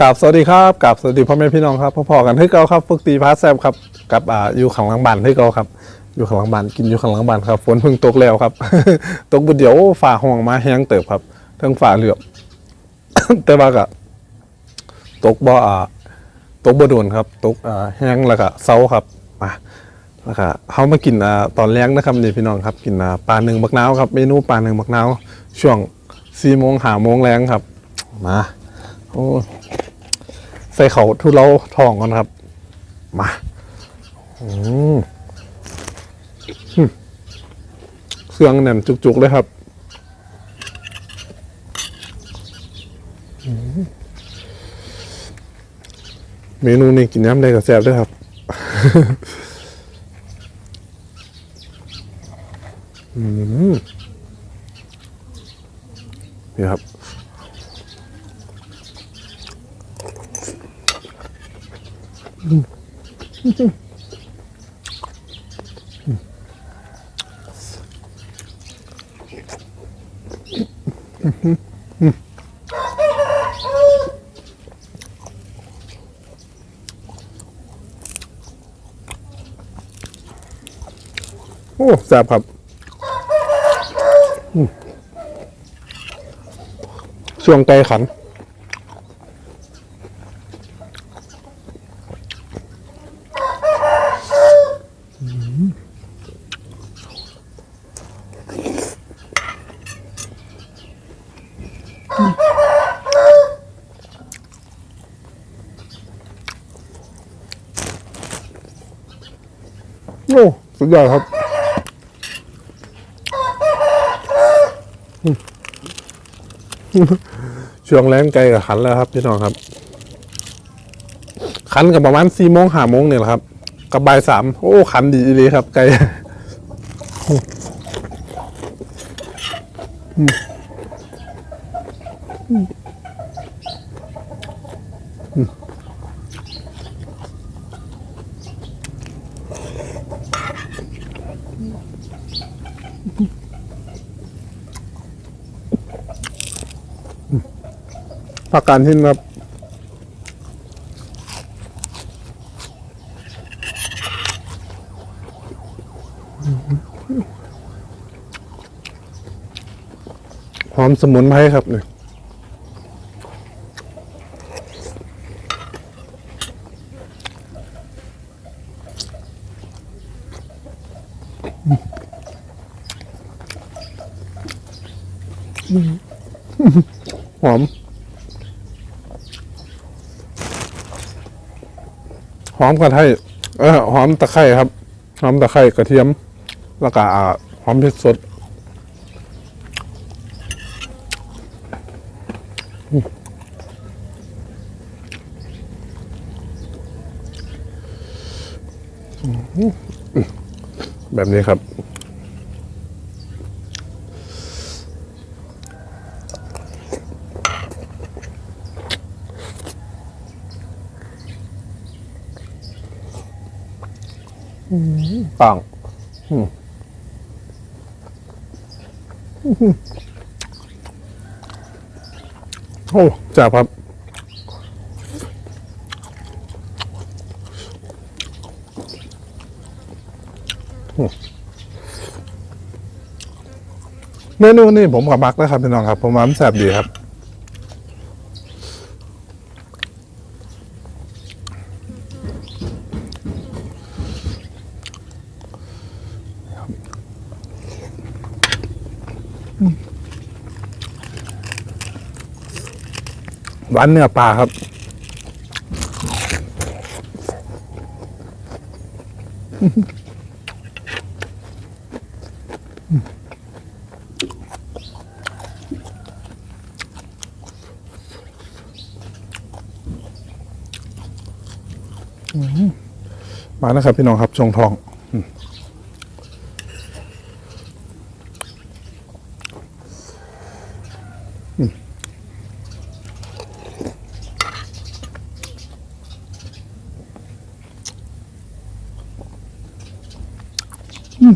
กราบสวัสดีครับกราบสวัสดีพ่อแม่พี่น้องครับพ่อๆกันให้เกาครับฝึกตีพาร์แซบครับกับอ่าอยู่ข้างหลังบ้านให้เกาครับ อยู่ข้างหลังบ้านกินอยู่ข้างหลังบ้านครับฝนเพิ่งตกแล้วครับ ตกบุดเดียวฝ่าห้องมาแห้งเติบครับทั้งฝ่าเหลือบ แต่ว่าก็ตกบ่อ่าตกบ่โดนครับ ตกอ่าแห้งแล้วก็เซาครับมาแล้วก็เขามากินอ่าตอนแรงนะครับนี่พี่น้องครับ กินอ่าปลาหนึ่งบักนาวครับเมนูปลาหนึ่งบักนาวช่วงสี่โมงหาโมงแรงครับ มาโอ้ ใส่เขาทุเลาทองก่อนครับ มาอืมอืมเครื่องแน่นจุกๆเลยครับเมนูนี้กินน้ำได้กับแซ่บด้วยครับอืมนี่ครับ โอ้แซ่บครับช่วงไก่ขัน โอ้สุดยอดครับช่วงแรงไกลกับขันแล้วครับพี่น้องครับ ขันกับประมาณสี่โมงห้าโมงเนี่ยแหละครับ กับบ่ายสามโอ้ขันดีเลยครับ ไกล ผักการหินครับหอมสมุนไพรครับเนี่ยหอม หอมกระไทยเออหอมตะไคร่ครับ หอมตะไคร่กระเทียม แล้วก็หอมพริกสดแบบนี้ครับ ปังอืมโอ้จับครับเมนูนี่ผมกับมักนะครับพี่น้องครับ ผมว่ามันแซ่บดีครับ หวานเนื้อปลาครับ มาแล้วครับพี่น้องครับชงทอง กิ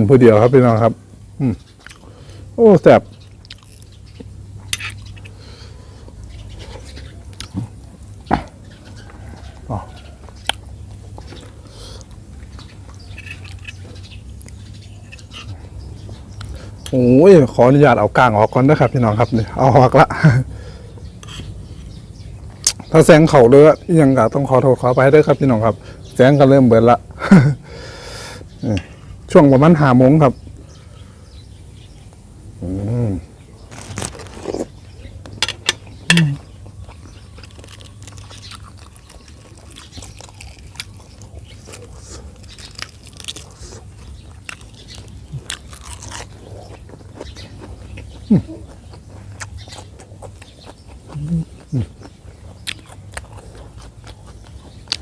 นผู้เดียวครับพี่น้องครับ อืมโอ้แสบ โอ้ย ขออนุญาตเอากลางออกก่อนนะครับพี่น้องครับเนี่ยเอาออกละถ้าแสงเขาเลยยังกะต้องขอโทษขอไปด้วยครับพี่น้องครับ แสงก็เริ่มเบิดละช่วงประมาณหาโมงครับ อืม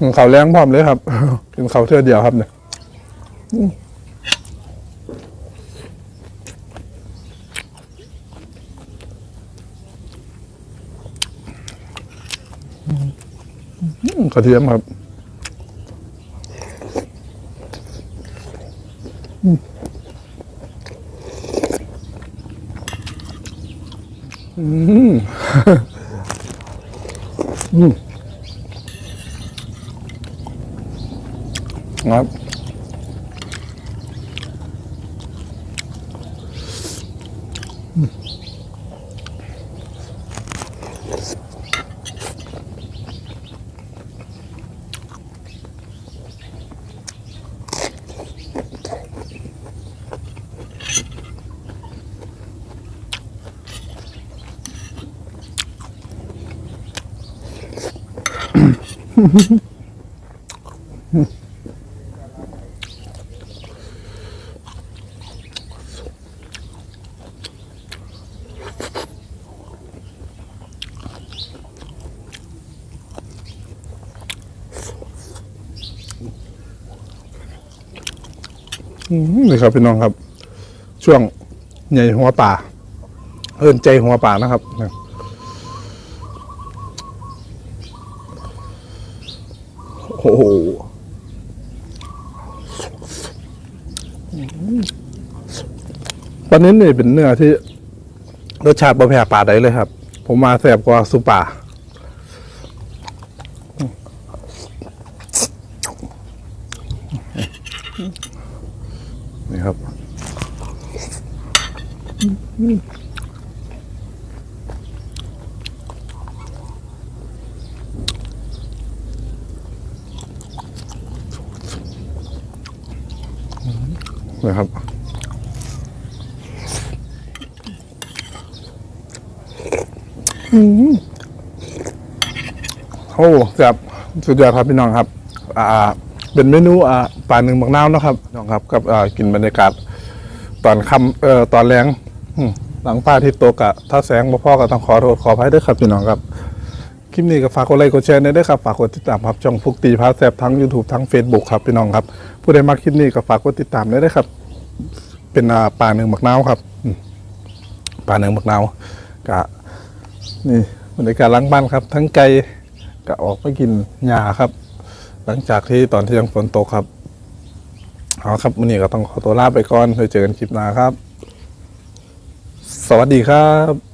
กินเขาแรงพร้อมเลยครับ กินเขาเท่าเดียวครับเนี่ยกระเทียมครับอืมอืม อืม ครับอื นี่ครับพี่น้องครับ ช่วงใหญ่หัวป่าเอินใจหัวป่านะครับโอ้โหปลานิ้นนี่เป็นเนื้อที่รสชาติบะแพ้ป่าใดเลยครับ ผมมาแสบกว่าสุป่า นี่ครับนะครับอืมโอ้แบบสุดยอดครับพี่น้องครับ อ่า เป็นเมนูอ่าปลาหนึ่งบักนาวนะครับน้องครับกับอ่ากินบรรยากาศ ตอนค่ำเอ่อตอนแรงอืมหลังป้าที่โตกะถ้าแสงบ่พ่อก็ต้องขอโทษขออภัยด้วยครับพี่น้องครับ คลิปนี้ก็ฝากกดไลค์กดแชร์ด้วยครับฝากกดติดตามครับช่องฟุกตีพาแซบทั้ง YouTube ทั้ง Facebook ครับพี่น้องครับ ผู้ใดมาคลิปนี้ก็ฝากกดติดตามด้วยครับ เป็นอ่าปลาหนึ่งบักนาวครับอืมปลาหนึ่งบักนาวกะ นี่บรรยากาศหล้างบ้านครับ ทั้งไก่ก็ออกไปกินหญ้าครับ หลังจากที่ตอนที่ยังฝนตกครับเอาครับวันนี้ก็ต้องขอตัวลาไปก่อนไว้เจอกันคลิปหน้าครับ สวัสดีครับ